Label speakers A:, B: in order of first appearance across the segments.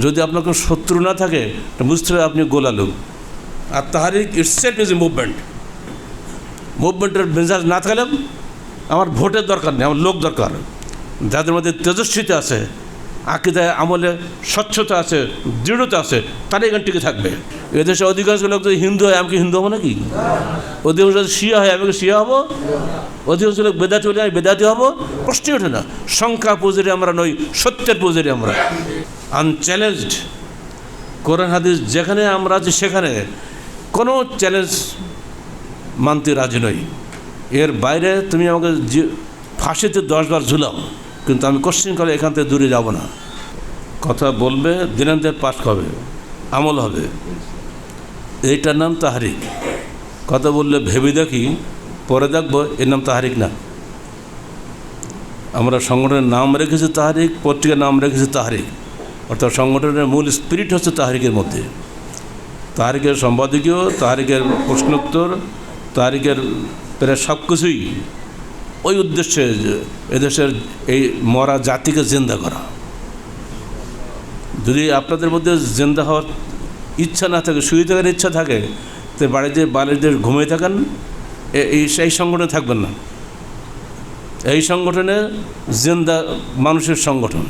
A: যদি আপনার কোনো শত্রু না থাকে বুঝতে হবে আপনি গোলালু আর তাহারিক ইটসেলফ ইজ এ মুভমেন্ট মুভমেন্টের মেজাজ না থাকলে আমার ভোটের দরকার নেই আমার লোক দরকার। যাদের মধ্যে তেজস্বীতে আছে আকিদায় আমলে স্বচ্ছতা আছে, দৃঢ়তা আছে, তারা এখান টিকে থাকবে। এদেশে অধিকাংশ লোক যদি হিন্দু হয়, আমি কি হিন্দু হব নাকি? অধিকাংশ যদি শিয়া হয়, আমি কি শিয়া হব? অধিকাংশ লোক বেদাতি হলে আমি বেদাতি হব? প্রশ্নই ওঠে না। সংখ্যা পুজোরি আমরা নই, সত্যের পুজোরি আমরা। আনচ্যালেঞ্জড কোরআন, হাদিস যেখানে আমরা আছি সেখানে কোনো চ্যালেঞ্জ মানতে রাজি নই। এর বাইরে তুমি আমাকে ফাঁসিতে দশবার ঝুলাও। কিন্তু আমি কোশ্চিন করে এখান থেকে দূরে যাব না। কথা বলবে, দিনান্তের পাশ হবে, আমল হবে। এইটার নাম তাহারিক। কথা বললে ভেবে দেখি, পরে দেখব এর নাম তাহারিক না। আমরা সংগঠনের নাম রেখেছি তাহারিক, পত্রিকার নাম রেখেছি তাহারিক। অর্থাৎ সংগঠনের মূল স্পিরিট হচ্ছে তাহারিকের মধ্যে। তাহারিকের সম্পাদকীয়, তাহারিকের প্রশ্নোত্তর, তাহারিকের প্রায় সব কিছুই ওই উদ্দেশ্যে এদেশের এই মরা জাতিকে জেন্দা করা। যদি আপনাদের মধ্যে জেন্দা হওয়ার ইচ্ছা না থাকে, শুয়ে থাকার ইচ্ছা থাকে, তো বাড়িতে বাড়িতে ঘুমিয়ে থাকেন এই, সেই সংগঠনে থাকবেন না। এই সংগঠনে জেন্দা মানুষের সংগঠন।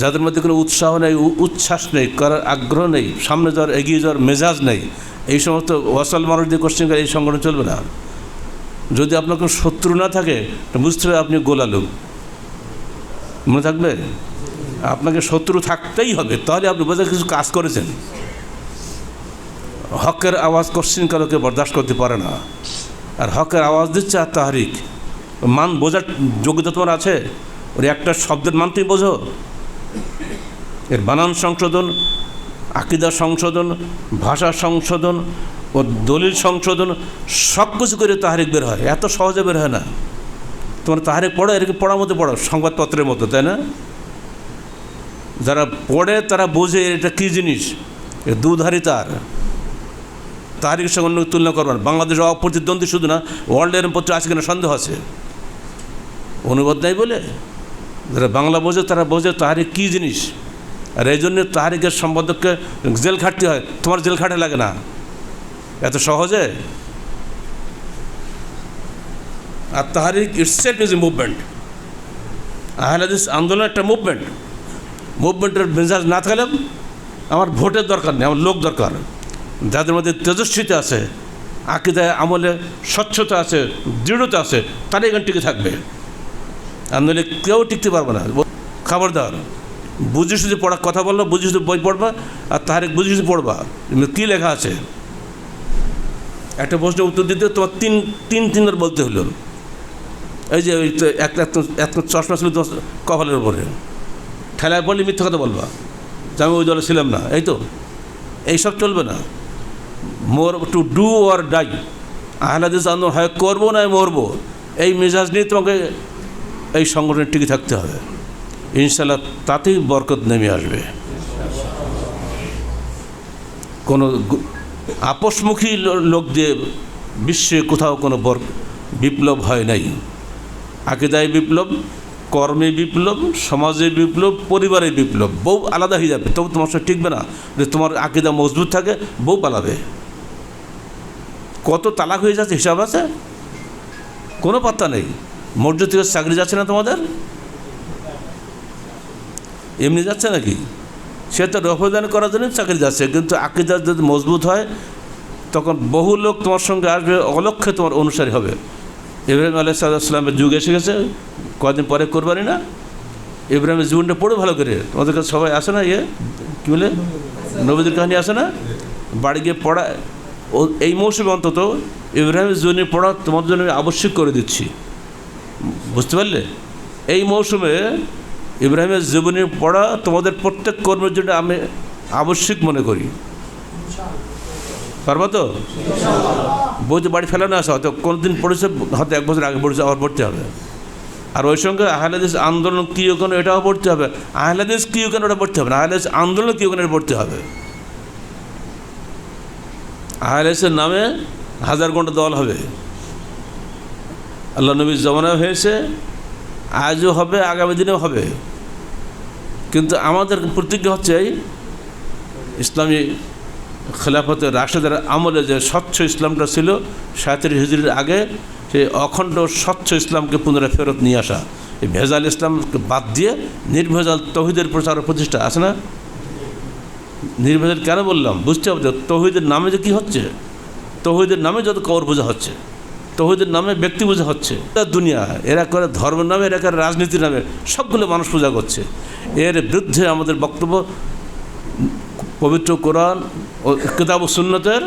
A: যাদের মধ্যে কোনো উৎসাহ নেই উচ্ছ্বাস নেই, করার আগ্রহ নেই, সামনে যাওয়ার এগিয়ে যাওয়ার মেজাজ নেই, এই সমস্ত ওয়াসাল মানুষ দিয়ে কোশ্চেন এই সংগঠন চলবে না। যদি আপনার কোনো শত্রু না থাকে বুঝতে হবে আপনি গোলালু মনে থাকবে? আপনাকে শত্রু থাকতেই হবে, তাহলে আপনি বোঝা কিছু কাজ করেছেন। হকের আওয়াজ কোশ্চিন কালোকে বরদাস্ত করতে পারে না। আর হকের আওয়াজ দিচ্ছে আর তাহারিক। মান বোঝার যোগ্যতা তোমার আছে? ওর একটা শব্দের মান তুমি বোঝো। এর বানান সংশোধন, আকিদা সংশোধন, ভাষা সংশোধন ও দলিল সংশোধন সব কিছু করে তাহারিক বের হয়। এত সহজে বের হয় না। তোমার তাহারিক পড়ো, এরকম পড়ার মতো পড়ো, সংবাদপত্রের মতো তাই না? যারা পড়ে তারা বোঝে এটা কী জিনিস দুধারি তার। তাহারিকের সঙ্গে অন্য তুলনা করবেন বাংলাদেশ অপ্রতিদ্বন্দ্বী শুধু না ওয়ার্ল্ডের পত্র আছে কিনা সন্দেহ আছে? অনুবাদ নাই বলে? যারা বাংলা বোঝে তারা বোঝে তাহারিক কী জিনিস। আর এই জন্য তাহারিকের সম্পাদককে জেল খাটতে হয়। তোমার জেল খাটে লাগে না। এত সহজে? আর তাহারিক itself is a movement Ahlehadith আন্দোলন একটা মুভমেন্ট মুভমেন্টের মেজাজ না থাকলে আমার ভোটের দরকার নেই, আমার লোক দরকার। যাদের মধ্যে তেজস্বিতা আছে, আকিদায়, আমলে স্বচ্ছতা আছে, দৃঢ়তা আছে তারা এখানে টিকে থাকবে। আন্দোলনে কেউ টিকতে পারবে না। খবরদার, বুঝে শুধু পড়ার কথা বলল বুঝে শুধু বই পড়বা, আর তাহারে বুঝে শুধু পড়বা। কী লেখা আছে? একটা প্রশ্নের উত্তর দিতে তোমার তিন তিন, তিনবার বলতে হলো। এই যে একটা এত চশমা ছিল তোমার কপালের উপরে। ঠেলায় বললে মিথ্যে কথা বলবা। যে আমি ওই দলে ছিলাম না, এই তো? এইসব চলবে না। More to do or die. Ahlehadith আন্দোলন হয় করব না মরবো। এই মেজাজ নিয়ে তোমাকে এই সংগঠনে টিকে থাকতে হবে। ইনশাল্লাহ তাতেই বরকত নেমে আসবে। কোনো আপোষমুখী লো- লোক দিয়ে বিশ্বে কোথাও কোনো বিপ্লব হয় নাই। আকিদায় বিপ্লব, কর্মে বিপ্লব, সমাজে বিপ্লব, পরিবারে বিপ্লব, বউ আলাদা হয়ে যাবে। তবু তোমার সঙ্গে টিকবে না। যে তোমার আকিদা মজবুত থাকে, বউ পালাবে। কত তালাক হয়ে যাচ্ছে হিসাব আছে? কোনো পাত্তা নেই। থেকে চাকরি যাচ্ছে না তোমাদের? এমনি যাচ্ছে নাকি? সে তো রফদান করার জন্য চাকরি যাচ্ছে, কিন্তু আকিদা যদি মজবুত হয়, তখন বহু লোক তোমার সঙ্গে আসবে, অলক্ষ্যে তোমার অনুসারী হবে। ইব্রাহিম আলাহ সাল্লামের যুগ এসে গেছে কদিন পরে করবানি না? ইব্রাহিমের জীবনটা পড়ে ভালো করে, তোমাদের কাছে সবাই আসে না ইয়ে? কী বলে? নবীদের কাহিনী আসে না? বাড়ি গিয়ে পড়া এই মৌসুমে অন্তত ইব্রাহিমের জীবনী পড়া তোমার জন্য আমি আবশ্যক করে দিচ্ছি। বুঝতে পারলে? এই মৌসুমে ইব্রাহিমের জীবনী পড়া তোমাদের প্রত্যেক কর্মের জন্য আমি আবশ্যিক মনে করি। পারব তো? বই তো বাড়ি ফেলানো আসা, হয়তো কোনো দিন পড়েছে, হয়তো এক বছর আগে পড়েছে, আবার পড়তে হবে। আর ওই সঙ্গে আহলাদিস আন্দোলন কী ওখানে এটাও পড়তে হবে? আহলাদিস কী ওখানে ওটা পড়তে হবে না? আহলাদিস আন্দোলন কী ওখানে পড়তে হবে? আহলাদিসের নামে হাজার ঘণ্টা দল হবে। আল্লাহ নবীর জমানা হয়েছে, আজও হবে, আগামী দিনেও হবে। কিন্তু আমাদের প্রতিজ্ঞা হচ্ছে এই ইসলামী খেলাফতের রাশেদের আমলে যে স্বচ্ছ ইসলামটা ছিল, সাঁত্রিশ হিজড়ির আগে সেই অখণ্ড স্বচ্ছ ইসলামকে পুনরায় ফেরত নিয়ে আসা। এই ভেজাল ইসলামকে বাদ দিয়ে নির্ভেজাল তহিদের প্রচার প্রতিষ্ঠা আছে না? নির্ভেজাল কেন বললাম? বুঝতে হবে তহিদের নামে যে কী হচ্ছে? তহিদের নামে যত কবর বোঝা হচ্ছে। তহিদের নামে ব্যক্তি বোঝা হচ্ছে। দুনিয়া, এরা করে ধর্মের নামে, এরা করে রাজনীতির নামে, সবগুলো মানুষ পূজা করছে। এর বিরুদ্ধে আমাদের বক্তব্য, পবিত্র কোরআন ও কিতাব সুন্নতের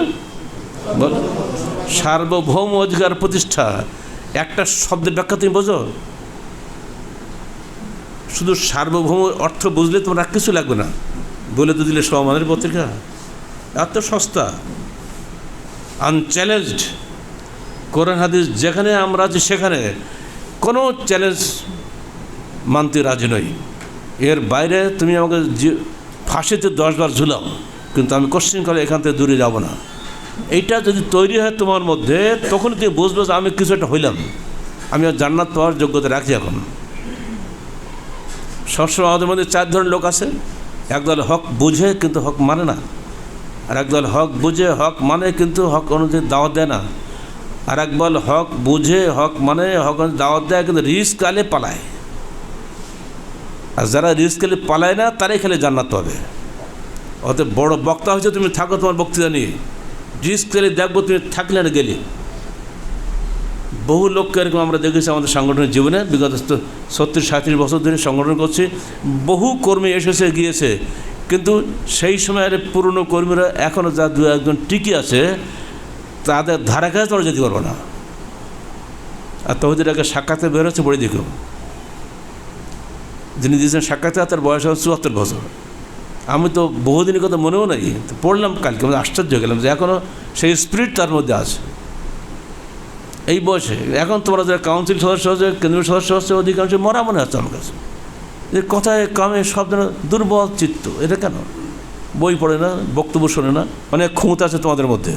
A: সার্বভৌম অধিকার প্রতিষ্ঠা। একটা শব্দের ব্যাখ্যা তুমি বোঝো? শুধু সার্বভৌম অর্থ বুঝলে তোমার আর কিছু লাগবে না। বলে তো দিলে সমানের পত্রিকা। এত সস্তা। আনচ্যালেঞ্জড কোরআন হাদিস যেখানে আমরা আছি সেখানে কোনো চ্যালেঞ্জ মানতে রাজি নই। এর বাইরে তুমি আমাকে ফাঁসিতে দশবার ঝুলাও, কিন্তু আমি কোশ্চিন করে এখান থেকে দূরে যাব না। এইটা যদি তৈরি হয় তোমার মধ্যে, তখন তুমি বুঝবে যে আমি কিছু একটা হইলাম। আমি জান্নাত পাওয়ার যোগ্যতা রাখি এখন। সবসময় আমাদের মধ্যে চার ধরনের লোক আছে। একদল হক বুঝে কিন্তু হক মানে না। আর একদল হক বুঝে, হক মানে কিন্তু হক অনুযায়ী দাওয়াত দেয় না। আর একদল হক বুঝে, হক মানে হক অনুযায়ী দাওয়াত দেয়, কিন্তু রিস্ক আলে পালায়। আর যারা রিস্ক আলে পালায় না, তারাই খেলে জান্নাত পাবে। অতএব বড় বক্তা হয়েছে, তুমি থাকো তোমার বক্তৃতা নিয়ে। রিস্ক আলে দেখব, তুমি থাকলে না গেলে। বহু লোককে এরকম আমরা দেখেছি আমাদের সংগঠনের জীবনে, বিগত সত্তর সাঁত্রিশ বছর ধরে সংগঠন করছি। বহু কর্মী এসেছে, গিয়েছে। কিন্তু সেই সময়ের পুরনো কর্মীরা এখনও যা দু একজন টিকে আছে তাদের ধারা কাছে তোমরা যেতে পারব না। আর তহদির আগে সাক্ষাতে বেরোচ্ছে পড়ে দেখো যিনি দিয়েছেন সাক্ষাতে, তার বয়স হচ্ছে চুয়াত্তর বছর। আমি তো বহুদিনের কথা মনেও নাই পড়লাম কালকে, আমি আশ্চর্য গেলাম যে এখনও সেই স্পিরিট তার মধ্যে আছে। এই বয়সে, এখন তোমরা যারা কাউন্সিল সদস্য হচ্ছে কেন্দ্রীয় সদস্য হচ্ছে অধিকাংশ মরা মনে হচ্ছে আমার কাছে। যে কথায় কামে সব যেন দুর্বল চিত্ত, এটা কেন? বই পড়ে না, বক্তব্য শোনে না, অনেক ক্ষমতা আছে তোমাদের মধ্যে।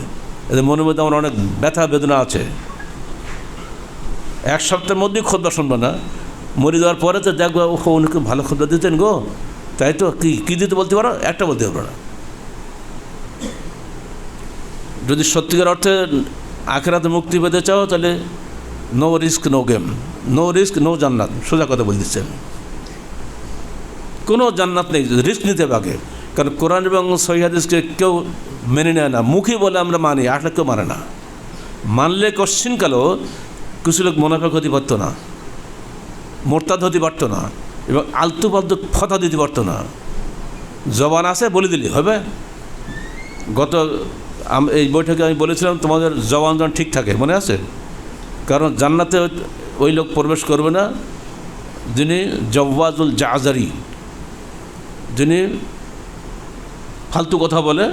A: এদের মনের মধ্যে আমার অনেক ব্যথা বেদনা আছে। এক সপ্তাহের মধ্যেই খোদ্া শুনবে না। মরে যাওয়ার পরে তো দেখব ও উনিকে ভালো খোদ্া দিতেন গো। তাই তো, কী কী দিতে বলতে পারো? একটা বলতে পারো না। যদি সত্যিকার অর্থে আখেরাতে মুক্তি পেতে চাও, তাহলে no risk no game no risk no জান্নাত। সোজা কথা বলে দিচ্ছেন কোনো জান্নাত নেই রিস্ক নিতে হবে আগে কারণ কোরআন এবং সহিহাদিসকে কেউ মেনে নেয় না। মুখে বলে আমরা মানি আসলে কেউ মানে না। মানলে কশ্চিন কালো, কিছু লোক মুনাফা ক্ষতি পারতো না, মোরতাদ হতে পারতো না, এবং আলতু পালতু ফতা দিতে পারতো না। জবান আছে, বলে দিলি, হবে? গত এই বৈঠকে আমি বলেছিলাম, তোমাদের জবান যেন ঠিক থাকে, মনে আছে? কারণ জান্নাতে ওই লোক প্রবেশ করবে না, যিনি জব্বাজুল জাজারি, যিনি ফালতু কথা বলে,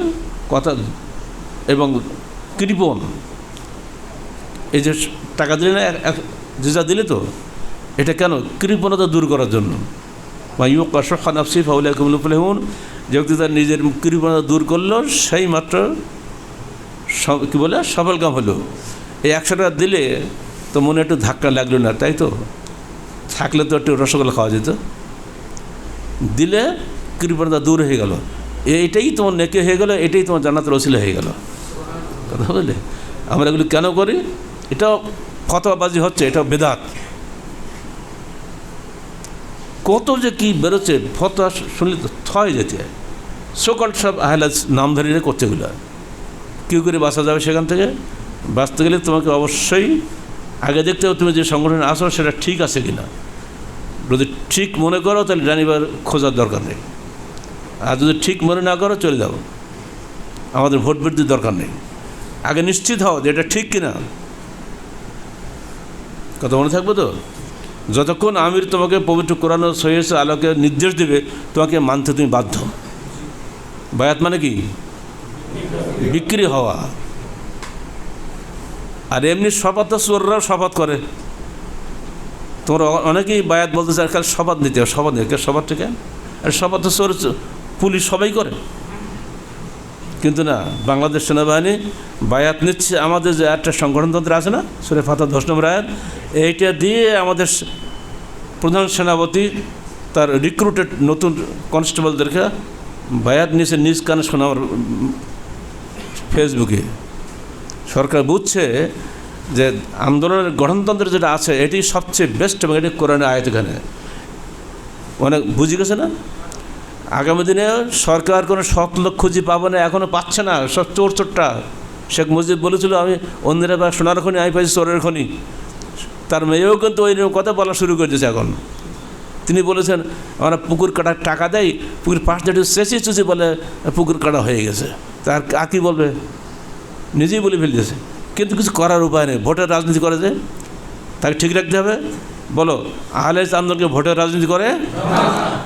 A: কথা এবং কৃপণ। এই যে টাকা দিলে না যে যা দিলে তো, এটা কেন? কৃপণতা দূর করার জন্য। বা ইউ কশানাফসি ফাউলিয়া কুমলুফুলেহুন যে ব্যক্তি তার নিজের কৃপণতা দূর করল, সেই মাত্র সব কী বলে? সফল কাম হলো। এই একশো টাকা দিলে তো মনে একটু ধাক্কা লাগল না, তাই তো? থাকলে তো একটু রসগোল্লা খাওয়া যেত। দিলে কৃপণতা দূর হয়ে গেল। এইটাই তোমার নেকে হয়ে গেল, এটাই তোমার জান্নাতের রসিলা হয়ে গেল। কথা বললে? আমরা এগুলো কেন করি? এটাও ফতোয়াবাজি হচ্ছে এটাও বেদাত। কত যে কি বেরোচ্ছে, ফতোয়া শুনলে তো থয় যেতে সকল সব আহলাদ নামধারীরা করছে এগুলো। কী করে বাঁচা যাবে সেখান থেকে বাঁচতে গেলে তোমাকে অবশ্যই আগে দেখতে হবে তুমি যে সংগঠনে আসো, সেটা ঠিক আছে কি না যদি ঠিক মনে করো, তাহলে জানিবার খোঁজার দরকার নেই। আর যদি ঠিক মনে না করো, চলে যাব। আমাদের ভোট বৃদ্ধির দরকার নেই। আগে নিশ্চিত হও যে এটা ঠিক কিনা। কথা মনে থাকবে তো? যতক্ষণ আমির তোমাকে পবিত্র কোরআন সহিস আলোকে নির্দেশ দেবে, তোমাকে মানতে তুমি বাধ্য। বায়াত মানে কি? বিক্রি হওয়া। আর এমনি শপথ তো চোররাও শপথ করে। তোমরা অনেকেই বায়াত বলতে চায় কাল শপথ নিতে হবে। শপথ নিতে শপথ থেকে? আর শপথ চোর পুলিশ সবাই করে। কিন্তু না, বাংলাদেশ সেনাবাহিনী বায়াত নিচ্ছে আমাদের যে একটা সংগঠনতন্ত্র আছে না, সুরে ফাতা দশ নম্বর আয়াত, এইটা দিয়ে আমাদের প্রধান সেনাপতি তার রিক্রুটেড নতুন কনস্টেবলদেরকে বায়াত নিচে নিজ কানে শোনা আমার ফেসবুকে সরকার বুঝছে যে আন্দোলনের গঠনতন্ত্র যেটা আছে, এটি সবচেয়ে বেস্ট এবং এটি কোরআনের আয়াত এখানে। অনেক বুঝে গেছে না? আগামী দিনে সরকার কোনো সৎ লোক খুঁজে পাবে না এখনও পাচ্ছে না। সব চোর চোরটা। শেখ মুজিব বলেছিল, আমি অন্যরা বা সোনার খনি, আমি পাইছি চোরের খনি। তার মেয়েও কিন্তু ওই কথা বলা শুরু করে দিয়েছে এখন। তিনি বলেছেন, আমরা পুকুর কাটার টাকা দেয় পুকুর পাশ দিয়ে চেঁচিয়ে চুচি বলে পুকুর কাটা হয়ে গেছে। তার আর কি বলবে? নিজেই বলে ফেলতেছে কিন্তু কিছু করার উপায় নেই। ভোটের রাজনীতি করে যে তাকে ঠিক রাখতে হবে। বলো, আহলে আন্দোলনকে ভোটের রাজনীতি করে?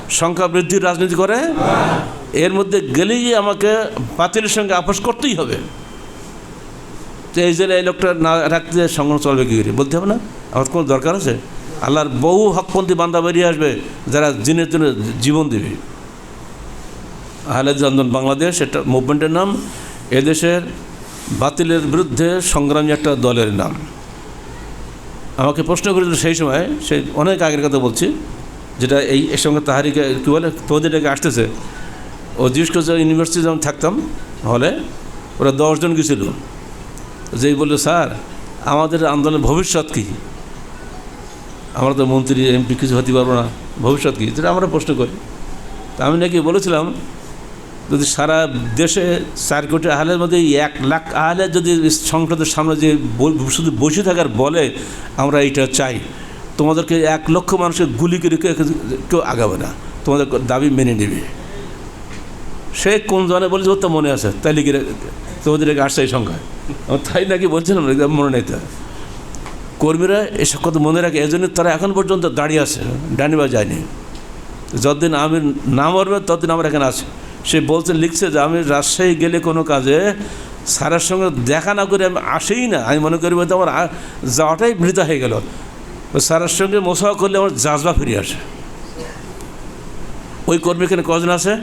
A: সংখ্যা বৃদ্ধির রাজনীতি করে? এর মধ্যে গেলেই আমাকে বাতিলের সঙ্গে আপোষ করতেই হবে। তো এই জন্য এই লোকটা না রাখতে সংগ্রাম চলবে কী করে? বলতে হবে না? আমার কোনো দরকার আছে? আল্লাহর বহু হকপন্থী বান্দা বেরিয়ে আসবে, যারা জিনের জন্য জীবন দেবে। আহলেদ আন্দোলন বাংলাদেশ, এটা মুভমেন্টের নাম। এদেশের বাতিলের বিরুদ্ধে সংগ্রামী একটা দলের নাম। আমাকে প্রশ্ন করেছিল সেই সময়, সে অনেক আগের কথা বলছি, যেটা এই, এর সঙ্গে তাহারিকে কী বলে তোদের ডেকে আসতেছে। ও জিজ্ঞেস করছে ইউনিভার্সিটি যখন থাকতাম হলে, ওরা দশজন গেছিল যেই বলল, স্যার, আমাদের আন্দোলনের ভবিষ্যৎ কী? আমরা তো মন্ত্রী, এমপি কিছু হতে পারব না। ভবিষ্যৎ কী? যেটা আমরা প্রশ্ন করি। তা আমি নাকি বলেছিলাম যদি সারা দেশে চার কোটি আহলের মধ্যে এক লাখ আহলে যদি সংসদের সামনে যে শুধু বসে থাকার বলে আমরা এইটা চাই, তোমাদেরকে এক লক্ষ মানুষের গুলি করে কেউ আগাবে না। তোমাদের দাবি মেনে নেবে। সে কোন জনে বলেছে ওর তো মনে আছে, তাই লিখে তোমাদের আসছে এই সংখ্যায়। তাই নাকি বলছিলাম মনে নেই তা। কর্মীরা এসব কথা মনে রাখে, এজন্য তারা এখন পর্যন্ত দাঁড়িয়ে আছে ডানিবা যায়নি। যতদিন আমি না মরবে, ততদিন আমার এখানে আছে। সে বলছে, লিখছে যে, আমি রাজশাহী গেলে কোনো কাজে স্যারের সঙ্গে দেখা না করে আমি আসেই না। আমি মনে করি হয়তো আমার যাওয়াটাই বৃথা হয়ে গেল। স্যারের সঙ্গে মোসাফা করলে আমার জাজবা ফিরে আসে। ওই কর্মী এখানে কজন আছে?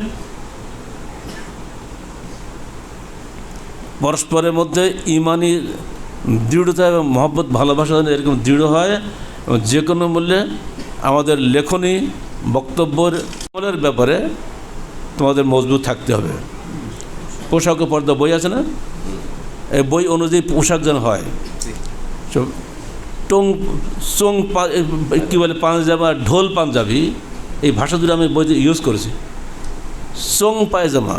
A: পরস্পরের মধ্যে ইমানি দৃঢ়তা এবং মহব্বত, ভালোবাসা যেন এরকম দৃঢ় হয় এবং যে কোনো মূল্যে আমাদের লেখনী, বক্তব্যের ব্যাপারে তোমাদের মজবুত থাকতে হবে। পোশাক ও পর্দা বই আছে না? এই বই অনুযায়ী পোশাক যেন হয়। টং চোং কী বলে, পাঞ্জামা, ঢোল পাঞ্জাবি, এই ভাষা দুটো আমি বইতে ইউজ করেছি। চোং পায়জামা।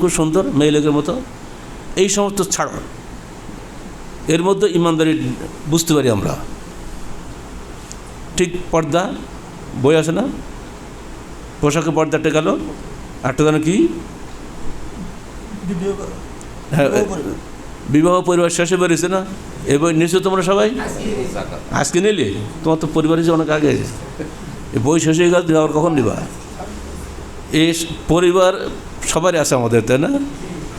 A: খুব সুন্দর, মেয়ে লোকের মতো। এই সমস্ত ছাড়ো। এর মধ্যে ইমানদারি বুঝতে পারি আমরা। ঠিক পর্দা, বই আছে না? পোশাকে পর্দাটা গেল আটটা যেন কি? হ্যাঁ বিবাহ পরিবার। শেষে বেরিয়েছে না? এ বই নিশ্চয় তোমরা সবাই? আজকে নিলে? তোমার তো পরিবার হিসেবে অনেক আগে। এই বই শেষ হয়ে গেল আবার কখন নিবা এই পরিবার সবারই আছে আমাদের তাই না?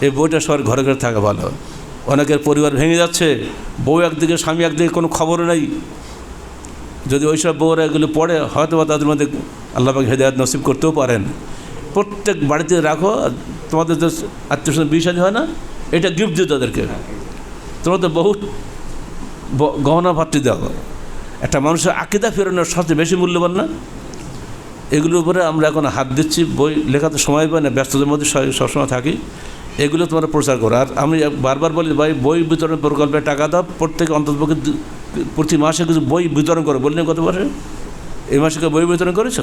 A: এই বইটা সবার ঘরে ঘরে থাকা ভালো। অনেকের পরিবার ভেঙে যাচ্ছে। বউ একদিকে স্বামী একদিকে কোনো খবর নেই। যদি ওইসব বউরা এগুলো পড়ে হয়তো বা তাদের মধ্যে আল্লাহকে হেদায়ত নসিব করতেও পারেন। প্রত্যেক বাড়িতে রাখো তোমাদের যে আত্মীয় স্বজন হয় না, এটা গিফট দিও তাদেরকে। তোমরা তো বহু গহনা ভাতৃ দাও একটা মানুষের আকিদা ফেরানোর সবচেয়ে বেশি মূল্যবান না? এগুলোর উপরে আমরা এখন হাত দিচ্ছি, বই লেখাতে সময় পাই না, ব্যস্ততার মধ্যে সবসময় থাকি। এগুলো তোমরা প্রচার করো। আর আমি বারবার বলি ভাই, বই বিতরণ প্রকল্পে টাকা দাও, প্রত্যেকে অন্ততপক্ষে প্রতি মাসে কিছু বই বিতরণ করো। বললেন কত বছর? এই মাসে বই বিতরণ করেছ?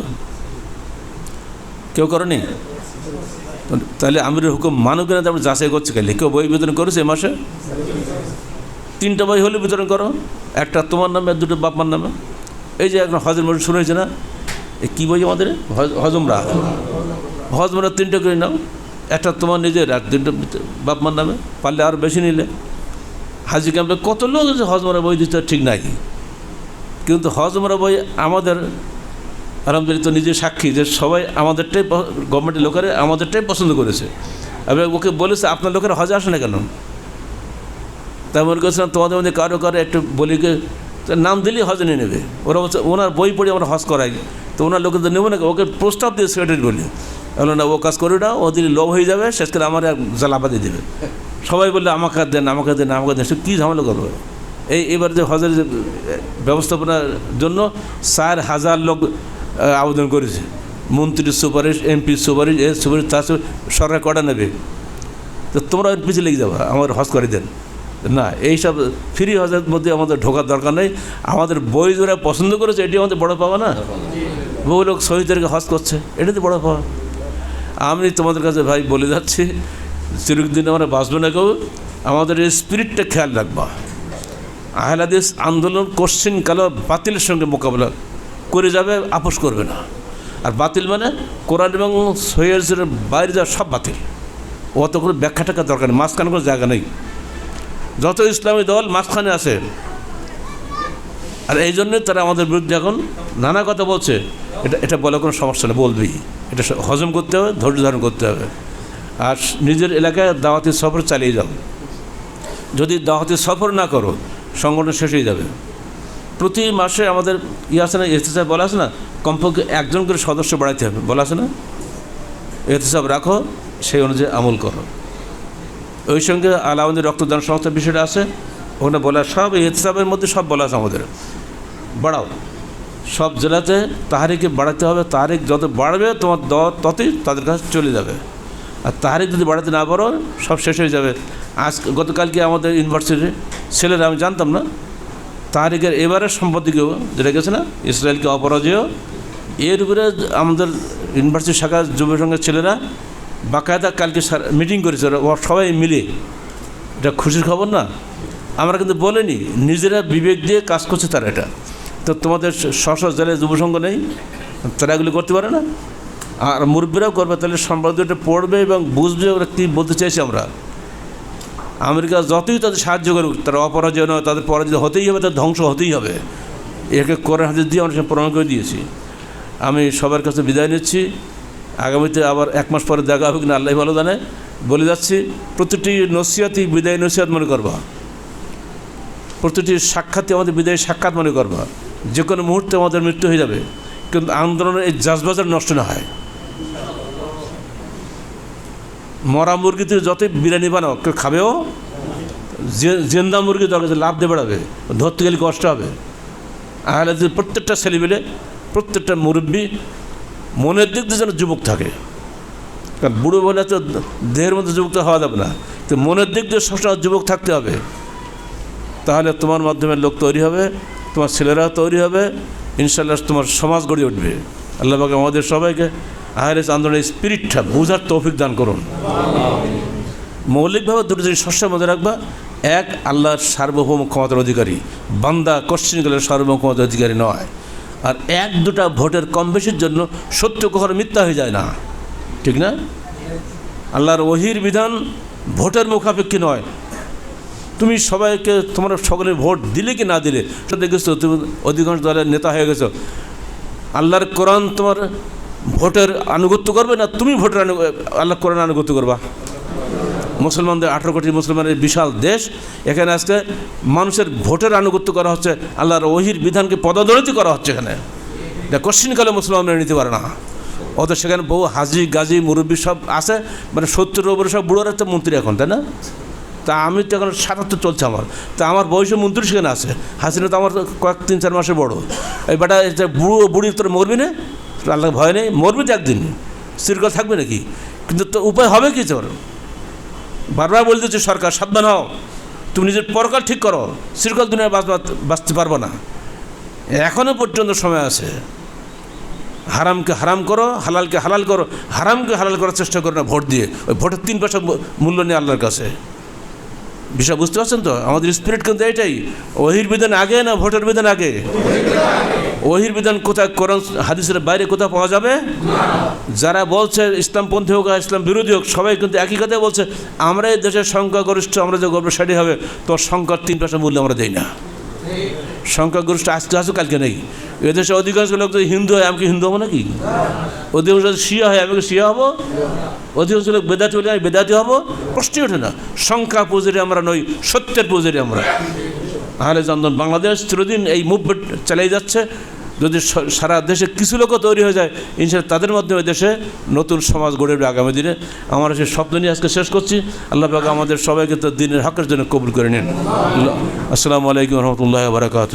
A: কেউ করনি? তাহলে আমির হুকুম মানুক না, তারপর যাচাই করছে খালি কেউ বই বিতরণ করেছে এ মাসে? তিনটা বই হলে বিতরণ করো। একটা তোমার নামে, আর দুটো বাপমার নামে। এই যে এখন হজম শুরু হয়েছে না? কী বই আমাদের? হজ- হজমরা। হজমরা তিনটে করে নাও। একটা তোমার নিজের, আর তিনটে বাপমার নামে। পারলে আরও বেশি নিলে। হাজি ক্যাম্পে কত লোক হজমরা বই দিতে? ঠিক নাই। কিন্তু হজমরা বই আমাদের আলহামদুলিল্লাহ, তো নিজে সাক্ষী যে সবাই আমাদেরটাই গভর্নমেন্টের লোকেরা আমাদেরটাই পছন্দ করেছে। এবার ওকে বলেছে, আপনার লোকেরা হজে আসে না কেন? তাই মনে করছিলাম, তোমাদের মধ্যে কারও কারও একটু বলিকে নাম দিলেই হজে নিয়ে নেবে। ওরা বলছে, ওনার বই পড়ে আমরা হজ করাই। তো ওনার লোকে তো নেব না ওকে প্রস্তাব দিয়ে সেক্রেটারি বলি বলল, না, ও কাজ করে না, ও দিলে লোভ হয়ে যাবে, শেষ করে আমার জ্বালাপা দিয়ে দেবে। সবাই বললে, আমাকে দেন আমাকে দেন আমাকে দেন সে কী ঝামেলা করবে এই, এবার যে হজের ব্যবস্থাপনার জন্য চার হাজার লোক আবেদন করেছে। মন্ত্রীর সুপারিশ, এমপির সুপারিশ, এর সুপারিশ, তার সরকার কটা নেবে? তো তোমরা এর পিছিয়ে লেগে যাবে, আমার হজ করে দেন। না, এইসব ফ্রি হজের মধ্যে আমাদের ঢোকার দরকার নেই। আমাদের বই যারা পছন্দ করেছে, এটি আমাদের বড় পাওয়া না? বহু লোক শহীদদেরকে হজ করছে এটাতে বড় পাওয়া। আমি তোমাদের কাছে ভাই বলে যাচ্ছি চিরদিন আমরা বাঁচবো না কেউ, আমাদের এই স্পিরিটটা খেয়াল রাখবা। আহলাদিস আন্দোলন কোশ্চিন কালো বাতিলের সঙ্গে মোকাবেলা করে যাবে, আপোষ করবে না। আর বাতিল মানে কোরআন এবং সৈয়দের বাইরে যাওয়া সব বাতিল। অত করে ব্যাখ্যা টাকা দরকার নেই, মাঝখানে কোনো জায়গা নেই। যত ইসলামী দল মাঝখানে আছে, আর এই জন্যই তারা আমাদের বিরুদ্ধে এখন নানা কথা বলছে। এটা এটা বলে কোনো সমস্যা নেই, বলবি। এটা হজম করতে হবে, ধৈর্য ধারণ করতে হবে। আর নিজের এলাকায় দাওয়াতি সফর চালিয়ে যাও। যদি দাওয়াতি সফর না করো, সংগঠন শেষ হয়ে যাবে। প্রতি মাসে আমাদের ইয়ে আছে না এহতেসাব বলা আছে না, কমপক্ষে একজন করে সদস্য বাড়াইতে হবে, বলা আছে না? এহতেসাব রাখো, সেই অনুযায়ী আমল করো। ওই সঙ্গে আলাউদ্দিন রক্তদান সংস্থার বিষয়টা আছে, ওখানে বলা, সব এহতেসাবের মধ্যে সব বলা আছে আমাদের। বাড়াও। সব জেলাতে তাহারিকে বাড়াতে হবে তাহারিক যত বাড়বে, তোমার দর ততই তাদের কাছে চলে যাবে। আর তাহারিক যদি বাড়াতে না পারো, সব শেষ হয়ে যাবে। আজ গতকালকে আমাদের ইউনিভার্সিটির ছেলেরা, আমি জানতাম না তাহারিকের এবারের সম্পত্তিকেও যেটা গেছে না, ইসরায়েলকে অপরাজেয়। এর উপরে আমাদের ইউনিভার্সিটি শাখার যুব সংঘের ছেলেরা বাকায়দা কালকে মিটিং করেছে সবাই মিলে। এটা খুশির খবর না? আমরা কিন্তু বলিনি, নিজেরা বিবেক দিয়ে কাজ করছে তারা এটা। তো তোমাদের স্ব জেলায় যুবসংঘ নেই, তারা এগুলি করতে পারে না? আর মুরব্বীরাও করবে, তাহলে সম্পাদকটা পড়বে এবং বুঝবে ওরা কী বলতে চাইছি আমরা। আমেরিকা যতই তাদের সাহায্য করুক, তারা অপরাজয় নয়, তাদের পরাজিত হতেই হবে তাদের ধ্বংস হতেই হবে। একে কোরআন হাতে দিয়ে আমরা প্রমাণ করে দিয়েছি। আমি সবার কাছে বিদায় নিচ্ছি। আগামীতে আবার এক মাস পরে দেখা হবে কিনা আল্লাহ ভালো জানে। বলে যাচ্ছি, প্রতিটি নসিয়াতই বিদায় নসিয়াত মনে করবা। প্রতিটি সাক্ষাৎই আমাদের বিদায় সাক্ষাৎ মনে করবা। যে কোনো মুহূর্তে আমাদের মৃত্যু হয়ে যাবে। কিন্তু আন্দোলনের এই জাজবাজার নষ্ট না হয়। মরা মুরগিতে যতই বিরিয়ানি বানাও, কেউ খাবেও? জেন্দা মুরগি দরকার লাভ দিয়ে বেড়াবে। ধরতে গেলে কষ্ট হবে। আহলে প্রত্যেকটা ছেলেমেলে প্রত্যেকটা মুরব্বী, মনের দিক দিয়ে যেন যুবক থাকে। কারণ বুড়ো বলে তো দেহের মধ্যে যুবক হওয়া যাবে না। তো মনের দিক দিয়ে সবসময় যুবক থাকতে হবে। তাহলে তোমার মাধ্যমে লোক তৈরি হবে, তোমার ছেলেরাও তৈরি হবে ইনশাল্লাহ তোমার সমাজ গড়ে উঠবে। আল্লাহ পাক আমাদের সবাইকে আহরেস আন্দোলনের স্পিরিটটা বোঝার তৌফিক দান করুন। মৌলিকভাবে দুটো জিনিস সবসময় মনে রাখবা। এক, আল্লাহর সার্বভৌম ক্ষমতার অধিকারী। বান্দা কোশ্চিনগুলোর সার্বভৌম ক্ষমতার অধিকারী নয়। আর এক, দুটা ভোটের কম বেশির জন্য সত্য কখনো মিথ্যা হয়ে যায় না। ঠিক না? আল্লাহর ওহির বিধান ভোটের মুখাপেক্ষী নয়। তুমি সবাইকে, তোমরা সকলের ভোট দিলে কি না দিলে সেটা দেখেছ তুমি অধিকাংশ দলের নেতা হয়ে গেছো। আল্লাহর কোরআন তোমার ভোটের আনুগত্য করবে না তুমি ভোটের আল্লাহ কোরআন আনুগত্য করবা? মুসলমানদের আঠেরো কোটি মুসলমানের বিশাল দেশ, এখানে আজকে মানুষের ভোটের আনুগত্য করা হচ্ছে, আল্লাহর ওহির বিধানকে পদদলিত করা হচ্ছে এখানে। এটা কোশ্চিনকালে মুসলমানরা নিতে পারে না। অত সেখানে বহু হাজি, গাজী, মুরব্বী সব আছে মানে সত্তর ওপরে সব বুড়োরা তো মন্ত্রী এখন, তাই না? তা আমি তো এখন সাতাত্তর চলছে আমার। তা আমার বয়সে মন্ত্রী সেখানে আছে। হাসিনা তো আমার কয়েক তিন চার মাসে বড়। এই বেটা বুড়ো, বুড়ির তোর মরবি না? আল্লাহ ভয় নেই, মরবি তো একদিন। চিরকাল থাকবে নাকি? কিন্তু তো উপায় হবে কি তোর? বারবার বলে দিচ্ছে সরকার, সাবধান হও। তুমি নিজের পরকাল ঠিক করো। দুনিয়ায় বাঁচবা বাঁচতে পারব না। এখনও পর্যন্ত সময় আছে। হারামকে হারাম করো, হালালকে হালাল করো। হারামকে হালাল করার চেষ্টা করো না ভোট দিয়ে। ওই ভোটের তিন পয়সা মূল্য নেই আল্লাহর কাছে। বিষয় বুঝতে পারছেন তো? আমাদের স্পিরিট কিন্তু এটাই। ওহির বিধান আগে না ভোটের বিধান আগে? ওহির বিধান কোথায়? কোরআন, হাদিসের বাইরে কোথাও পাওয়া যাবে? যারা বলছে ইসলামপন্থী হোক ইসলাম বিরোধী হোক, সবাই কিন্তু একই কথাই বলছে, আমরা এই দেশের সংখ্যাগরিষ্ঠ, আমরা যে গর্বশালী হবে তোর সংখ্যার তিন পয়সা মূল্য আমরা দেই না। সংখ্যাগরিষ্ঠ আজকে আসুক কালকে নেই এদেশে অধিকাংশ লোক যদি হিন্দু হয়, আমি কি হিন্দু হব নাকি? অধিকাংশ যদি শিয়া হয়, আমি কি শিয়া হব? অধিকাংশ লোক বেদাতি হলে আমি বেদাতি হব? প্রশ্নই ওঠে না। সংখ্যা পুজোরে আমরা নই, সত্যের পুজোরে আমরা। আহলে চন্দন, বাংলাদেশ চিরদিন এই মুভমেন্ট চালিয়ে যাচ্ছে। যদি সারা দেশে কিছু লোকও তৈরি হয়ে যায় ইনশাল্লাহ তাদের মাধ্যমে দেশে নতুন সমাজ গড়ে উঠবে আগামী দিনে। আমার সেই স্বপ্ন নিয়ে আজকে শেষ করছি। আল্লাহ পাক আমাদের সবাইকে তো দিনের হকের জন্য কবুল করে নিন। আসসালামু আলাইকুম রহমতুল্লাহ বারাকাত